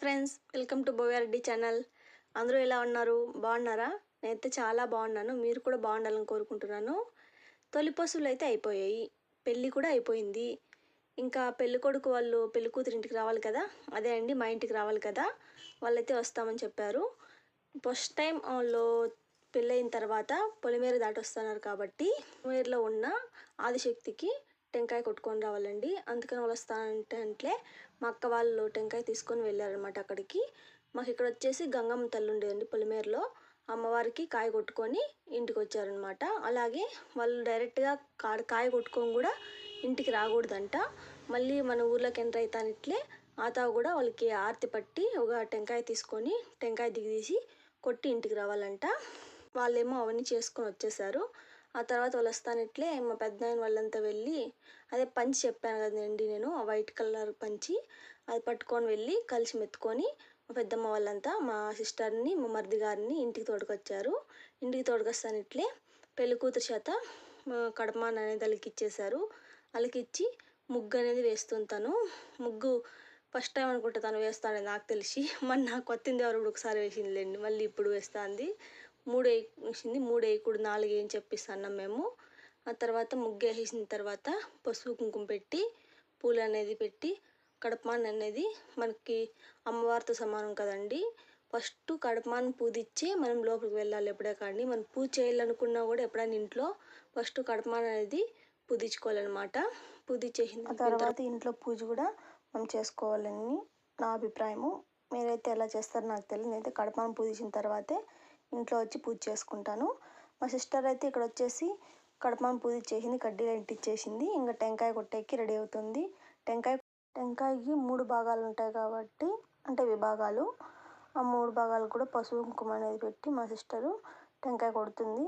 Friends welcome to Boyareddy channel. అందరూ ఎలా ఉన్నారు? బాగున్నారా? నేనైతే చాలా బాగున్నాను. మీరు కూడా బాగుండాలని కోరుకుంటున్నాను. తొలి పశువులు అయితే అయిపోయాయి. పెళ్ళి కూడా అయిపోయింది. ఇంకా పెళ్ళి కొడుకు వాళ్ళు పెళ్ళి కూతురు ఇంటికి రావాలి కదా? అదే అండి మా ఇంటికి రావాలి కదా? వాళ్ళైతే వస్తామని చెప్పారు. ఫస్ట్ టైం వాళ్ళు పెళ్ళయిన తర్వాత పొలిమేర దాటి వస్తున్నారు కాబట్టి పొలిమేరలో ఉన్న ఆదిశక్తికి టెంకాయ కొట్టుకొని రావాలండి. అందుకని వాళ్ళు వస్తానంటే అంటే మా అక్క వాళ్ళు టెంకాయ తీసుకొని వెళ్ళారనమాట అక్కడికి. మాకు ఇక్కడ వచ్చేసి గంగమ్మ తల్లి ఉండేదండి పొలిమేరలో. అమ్మవారికి కాయ కొట్టుకొని ఇంటికి వచ్చారనమాట అలాగే వాళ్ళు డైరెక్ట్గా కాడ కాయ కొట్టుకొని కూడా ఇంటికి రాకూడదంట. మళ్ళీ మన ఊర్లోకి ఎంటర్ అవుతానిట్లే ఆతా కూడా వాళ్ళకి ఆర్తి పట్టి ఒక టెంకాయ తీసుకొని టెంకాయ దిగదీసి కొట్టి ఇంటికి రావాలంట. వాళ్ళేమో అవన్నీ చేసుకొని వచ్చేసారు. ఆ తర్వాత వాళ్ళు వస్తానిట్లే మా పెద్దనాయన వాళ్ళంతా వెళ్ళి అదే పంచి చెప్పాను కదండి నేను ఆ వైట్ కలర్ పంచి అది పట్టుకొని వెళ్ళి కలిసి మెత్తుకొని మా పెద్దమ్మ వాళ్ళంతా మా సిస్టర్ని మా మరిది గారిని ఇంటికి తోడుకొచ్చారు. ఇంటికి తోడుకొస్తానిట్లే పెళ్ళి కూతురు చేత కడమాన్ అనేది అలికిచ్చేశారు అలికిచ్చి ముగ్గు అనేది వేస్తుంటాను ముగ్గు ఫస్ట్ టైం అనుకుంటా తను వేస్తాడని నాకు తెలిసి. మన నాకు కొత్తింది ఎవరు ఒకసారి వేసిందిలేండి. మళ్ళీ ఇప్పుడు వేస్తుంది. మూడు వేసింది మూడు వేయకూడదు నాలుగు వేయని చెప్పిస్తున్నాం మేము. ఆ తర్వాత ముగ్గు వేసేసిన తర్వాత పసుపు కుంకుమ పెట్టి పూలు అనేది పెట్టి కడపమాన్ అనేది మనకి అమ్మవారితో సమానం కదండి. ఫస్ట్ కడపమాన్ పూజిచ్చే మనం లోపలికి వెళ్ళాలి ఎప్పుడే కానీ మనం పూజ చేయాలనుకున్నా కూడా ఎప్పుడైనా ఇంట్లో ఫస్ట్ కడపమాన్ అనేది పూజించుకోవాలన్నమాట. పూజించేసిన తర్వాత ఇంట్లో పూజ కూడా మనం చేసుకోవాలని నా అభిప్రాయము. మీరైతే ఎలా చేస్తారో నాకు తెలియదు నేనైతే కడపమాన్ పూజించిన తర్వాతే ఇంట్లో వచ్చి పూజ చేసుకుంటాను. మా సిస్టర్ అయితే ఇక్కడ వచ్చేసి కడపమాన్ పూజ చేసింది కడ్డీలు ఇంటిచ్చేసింది ఇంకా టెంకాయ కొట్టేకి రెడీ అవుతుంది. టెంకాయ టెంకాయకి మూడు భాగాలు ఉంటాయి కాబట్టి అంటే విభాగాలు. ఆ మూడు భాగాలు కూడా పసుపు కుంకుమ అనేది పెట్టి మా సిస్టరు టెంకాయ కొడుతుంది.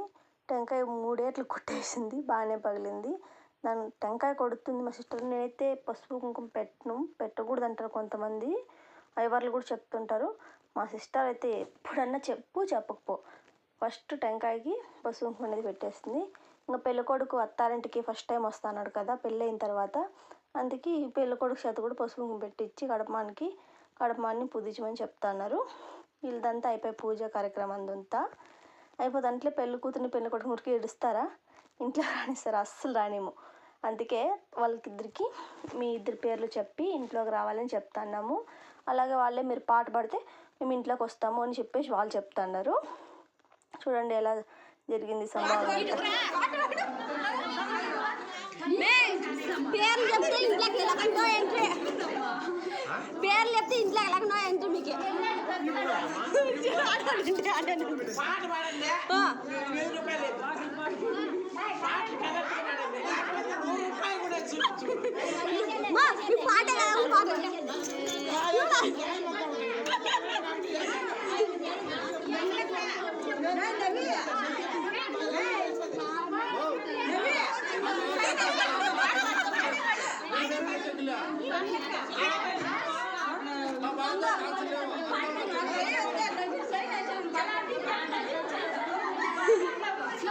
టెంకాయ మూడేట్లు కొట్టేసింది బాగానే పగిలింది. దాని టెంకాయ కొడుతుంది మా సిస్టర్. నేనైతే పసుపు కుంకుమ పెట్టను పెట్టకూడదు అంటారు కొంతమంది. అయ్యవార్లు కూడా చెప్తుంటారు. మా సిస్టర్ అయితే ఎప్పుడన్నా చెప్పు చెప్పకపో. ఫస్ట్ టెంకాయకి పసుపు కుంకుమ అనేది పెట్టేస్తుంది ఇంకా పెళ్ళికొడుకు అత్తారింటికి ఫస్ట్ టైం వస్తాడు కదా పెళ్ళి అయిన తర్వాత. అందుకే పెళ్ళికొడుకు చేత కూడా పసుపు కుంకుమ పెట్టించి కడపమానికి కడపమాన్ని పూజించమని చెప్తున్నారు. వీళ్ళదంతా అయిపోయి పూజ కార్యక్రమం అంతా. అయిపోతుంటే పెళ్ళి కూతురిని పెళ్ళి కొడుకు ఊరికి ఏడుస్తారా? ఇంట్లో రానిస్తారు అస్సలు రానేమో అందుకే వాళ్ళకిద్దరికి మీ ఇద్దరి పేర్లు చెప్పి ఇంట్లోకి రావాలని చెప్తున్నాము. అలాగే వాళ్ళే మీరు పాట పాడితే మేము ఇంట్లోకి వస్తాము అని చెప్పేసి వాళ్ళు చెప్తున్నారు. చూడండి ఎలా జరిగింది సంభావన. పేర్లు చెప్తే ఇంట్లోకి పేర్లు చెప్తే ఇంట్లోకి మీకు. పాట పాట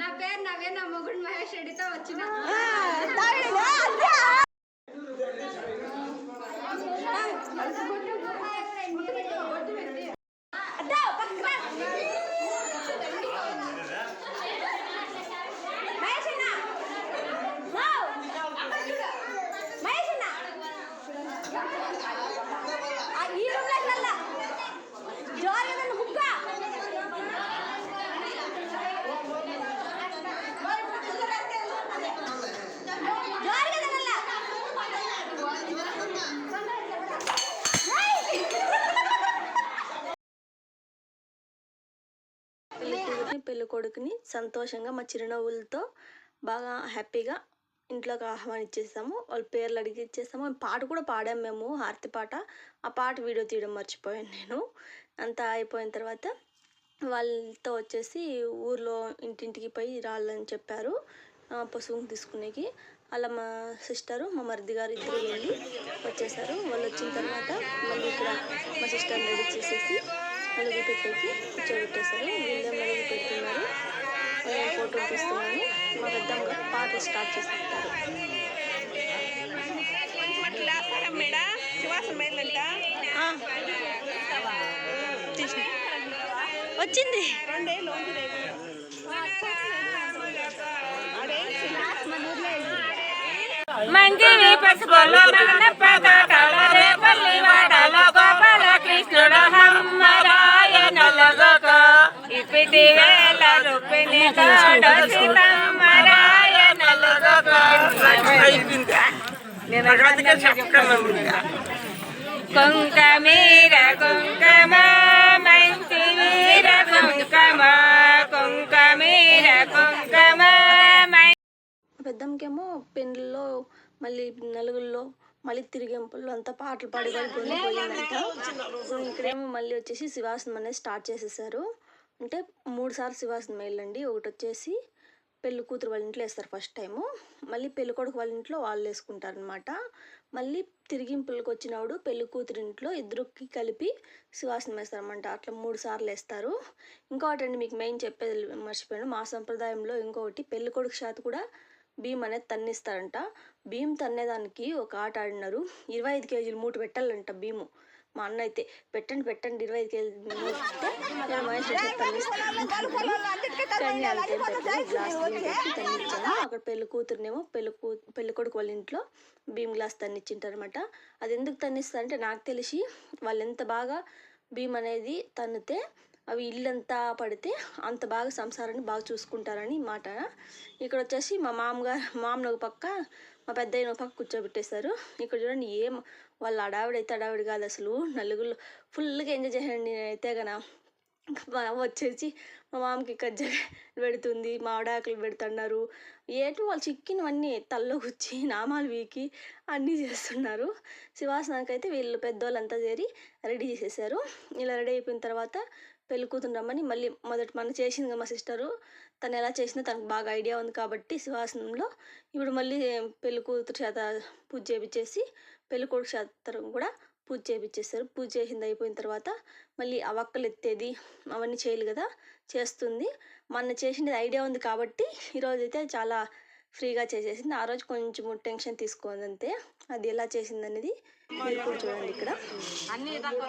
నా పేరు నవే నా మొగుడు మహేష్ రెడ్డితో వచ్చిన. కొడుకుని సంతోషంగా మా చిరునవ్వులతో బాగా హ్యాపీగా ఇంట్లోకి ఆహ్వానించేసాము. వాళ్ళ పేర్లు అడిగి ఇచ్చేసాము. పాట కూడా పాడాము మేము హారతి పాట. ఆ పాట వీడియో తీయడం మర్చిపోయాను నేను. అంతా అయిపోయిన తర్వాత వాళ్ళతో వచ్చేసి ఊర్లో ఇంటింటికి పోయి రాళ్ళని చెప్పారు పశువుని తీసుకునేకి. అలా మా సిస్టరు మా మరిది గారు ఇద్దరు వెళ్ళి వచ్చేసారు. వాళ్ళు వచ్చిన తర్వాత మళ్ళీ ఇక్కడ మా సిస్టర్ని రెడీ చేసేసి నలుగు పెట్టేకి కూర్చోబెట్టేశారు వీళ్ళే నలుగు పెడుతున్నారు నేను ఫోటో తీస్తున్నాను. మా పెద్దమ్మ గారు పాట స్టార్ట్ చేసేస్తారు ఆ. తీసిన. వచ్చింది. మంజివి పసుపులో మనప్ప కాటలరే పల్లివాడలో కుంకమీర కుంకమ మంచి వీర కుంకమ కుంకమీర కుంకమ పెద్దంకేమో మా పెళ్ళిలో మళ్ళీ నలుగుల్లో మళ్ళీ తిరిగింపుల్లో అంతా పాటలు పాడి పాడి ఇక్కడేమో మళ్ళీ వచ్చేసి శివాసనం అనేది స్టార్ట్ చేసేసారు. అంటే మూడు సార్లు శివాసనం వేయాలండి ఒకటి వచ్చేసి పెళ్ళి కూతురు వాళ్ళ ఇంట్లో వేస్తారు ఫస్ట్ టైము. మళ్ళీ పెళ్ళి కొడుకు వాళ్ళ ఇంట్లో వాళ్ళు వేసుకుంటారు అనమాట మళ్ళీ తిరిగింపులకు వచ్చినప్పుడు పెళ్ళి కూతురు ఇంట్లో ఇద్దరికి కలిపి శివాసన వేస్తారు అనమాట అట్లా మూడు సార్లు వేస్తారు. ఇంకొకటి అండి మీకు మెయిన్ చెప్పేది మర్చిపోయాను. మా సంప్రదాయంలో ఇంకొకటి పెళ్ళి కొడుకు షాత్ కూడా భీం అనేది తన్నిస్తారంట. భీం తన్నేదానికి ఒక ఆట ఆడినారు. ఇరవై ఐదు కేజీలు మూట పెట్టాలంట భీము. మా అన్న అయితే పెట్టండి పెట్టండి ఇరవై ఐదు నేను మహేష్ తన్నిచ్చాను. అక్కడ పెళ్ళి కూతురునేమో పెళ్ళి కూ పెళ్ళి కొడుకు వాళ్ళ ఇంట్లో బియ్యం గ్లాస్ తన్నిచ్చింటారనమాట అది ఎందుకు తన్నిస్తారంటే నాకు తెలిసి వాళ్ళు ఎంత బాగా బియ్యం అనేది తన్నితే అవి ఇల్లంతా పడితే అంత బాగా సంసారాన్ని బాగా చూసుకుంటారని మాట. ఇక్కడ వచ్చేసి మా మామగారు మామను ఒక పక్క మా పెద్ద ఒక పక్క కూర్చోబెట్టేశారు. ఇక్కడ చూడండి ఏం వాళ్ళ అడావిడైతే అడావిడి కాదు అసలు. నలుగురు ఫుల్గా ఎంజాయ్ చేయండి నేనైతే గన. వచ్చేసి మా మామకి కజ్జ పెడుతుంది మామిడాకులు పెడుతున్నారు. ఏటు వాళ్ళు చిక్కినవన్నీ తల్లో గుచ్చి నామాలు వీకి అన్నీ చేస్తున్నారు. శివాసనానికి అయితే వీళ్ళు పెద్దోళ్ళంతా చేరి రెడీ చేసేసారు ఇలా రెడీ అయిపోయిన తర్వాత పెళ్ళి కూతురు రమ్మని మళ్ళీ మొదటి మన చేసింది మా సిస్టరు. తను ఎలా చేసిందో తనకు బాగా ఐడియా ఉంది కాబట్టి శివాసనంలో ఇప్పుడు మళ్ళీ పెళ్ళి కూతురు చేత పూజ చేపించేసి పెళ్ళి కొడుకు చేత కూడా పూజ చేపించేస్తారు పూజ చేసింది అయిపోయిన తర్వాత మళ్ళీ ఆ వక్కలు ఎత్తేది అవన్నీ చేయాలి కదా చేస్తుంది. మన చేసింది ఐడియా ఉంది కాబట్టి ఈరోజు అయితే చాలా ఫ్రీగా చేసేసింది ఆ రోజు కొంచెం టెన్షన్ తీసుకుంది అంతే అది ఎలా చేసింది అనేది మీరు కూడా చూడండి ఇక్కడ అన్ని తక్కువ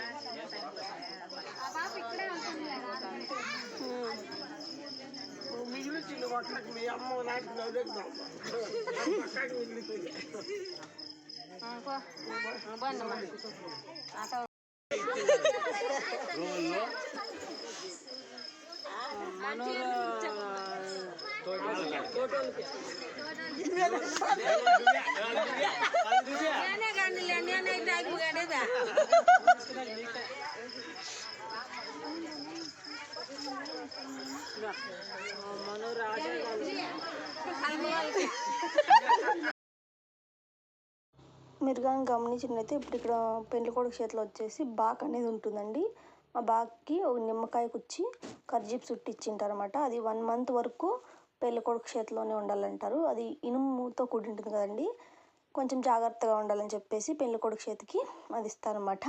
మూడు పట్ల ఆకులు పెట్టు ఆకులు పెట్టినా నేనే కానీ నేనే టైపు గడేదా మీరు కానీ గమనించినైతే ఇప్పుడు ఇక్కడ పెళ్ళి కొడుకు చేతిలో వచ్చేసి బాక్ అనేది ఉంటుందండి. ఆ బాక్కి ఒక నిమ్మకాయ కుచ్చి కర్జీప్ చుట్టిచ్చింటారనమాట అది వన్ మంత్ వరకు పెళ్ళి కొడుకు చేతిలోనే ఉండాలంటారు. అది ఇనుముతో కూడి ఉంటుంది కదండి. కొంచెం జాగ్రత్తగా ఉండాలని చెప్పేసి పెళ్ళి కొడుకు చేతికి అది ఇస్తారనమాట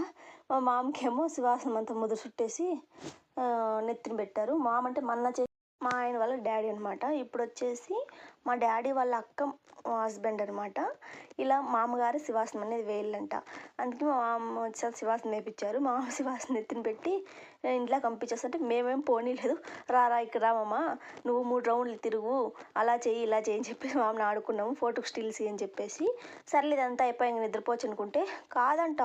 మా మామకేమో శివాసనం అంతా ముద్ర చుట్టేసి నెత్తిని పెట్టారు. మామ అంటే మన్న చే మా ఆయన వాళ్ళ డాడీ అనమాట ఇప్పుడు వచ్చేసి మా డాడీ వాళ్ళ అక్క హస్బెండ్ అనమాట ఇలా మామగారు శివాసనం అనేది వేయాలంట. అందుకే మా మామ వచ్చేసి శివాసనం వేయించారు మా మామ శివాసనం ఎత్తిన పెట్టి నేను ఇంట్లో పంపించేస్తుంటే మేమేం పోనీలేదు. రా రా ఇక్కడ మామ. నువ్వు మూడు రౌండ్లు తిరుగు. అలా చెయ్యి ఇలా చేయి అని చెప్పేసి మామని ఆడుకున్నాము. ఫోటోకి స్టిల్స్ అని చెప్పేసి. సర్లే ఇదంతా అయిపోయి నిద్రపోవచ్చు అనుకుంటే. కాదంట.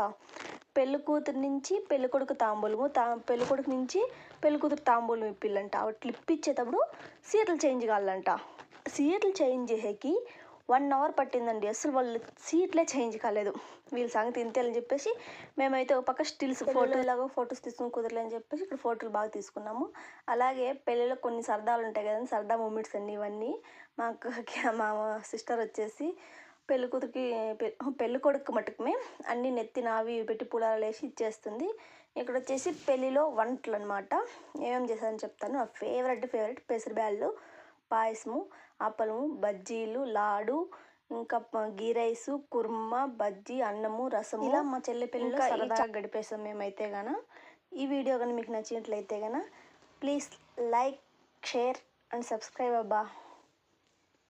పెళ్ళి కూతురు నుంచి పెళ్ళికొడుకు తాంబూలము. తా పెళ్ళి కొడుకు నుంచి పెళ్ళి కూతురు తాంబూలం ఇప్పిల్లంట. అట్లా ఇప్పించేటప్పుడు సీట్లు చేంజ్ కావాలంట సీట్లు చేంజ్ చేసేకి వన్ అవర్ పట్టిందండి. అసలు వాళ్ళు సీట్లే చేంజ్ కాలేదు. వీళ్ళ సంగతి ఇంతేలని చెప్పేసి మేమైతే ఒక పక్క స్టిల్స్ ఫోటో లాగా ఫొటోస్ తీసుకుని కుదరలేని చెప్పేసి ఇక్కడ ఫోటోలు బాగా తీసుకున్నాము. అలాగే పెళ్ళిలో కొన్ని సరదాలు ఉంటాయి కదండి సరదా మూమెంట్స్ అన్ని ఇవన్నీ. మా మా సిస్టర్ వచ్చేసి పెళ్ళి కూతురికి పెళ్ళి కొడుకు మటుకుమే అన్ని నెత్తిన అవి పెట్టి పులాలు వేసి ఇచ్చేస్తుంది. ఇక్కడ వచ్చేసి పెళ్ళిలో వంటలు అనమాట ఏమేమి చేశారని చెప్తాను. నా ఫేవరెట్ ఫేవరెట్ పెసరబ్యాళ్ళు పాయసము అప్పలము బజ్జీలు లాడు ఇంకా గీ రైసు కుర్మా బజ్జీ అన్నము రసము ఇలా మా చెల్లి పెళ్ళిలో సరదాగా గడిపేసాం మేమైతే గాన. ఈ వీడియో కానీ మీకు నచ్చినట్లయితే గాన please like share and subscribe అబ్బా.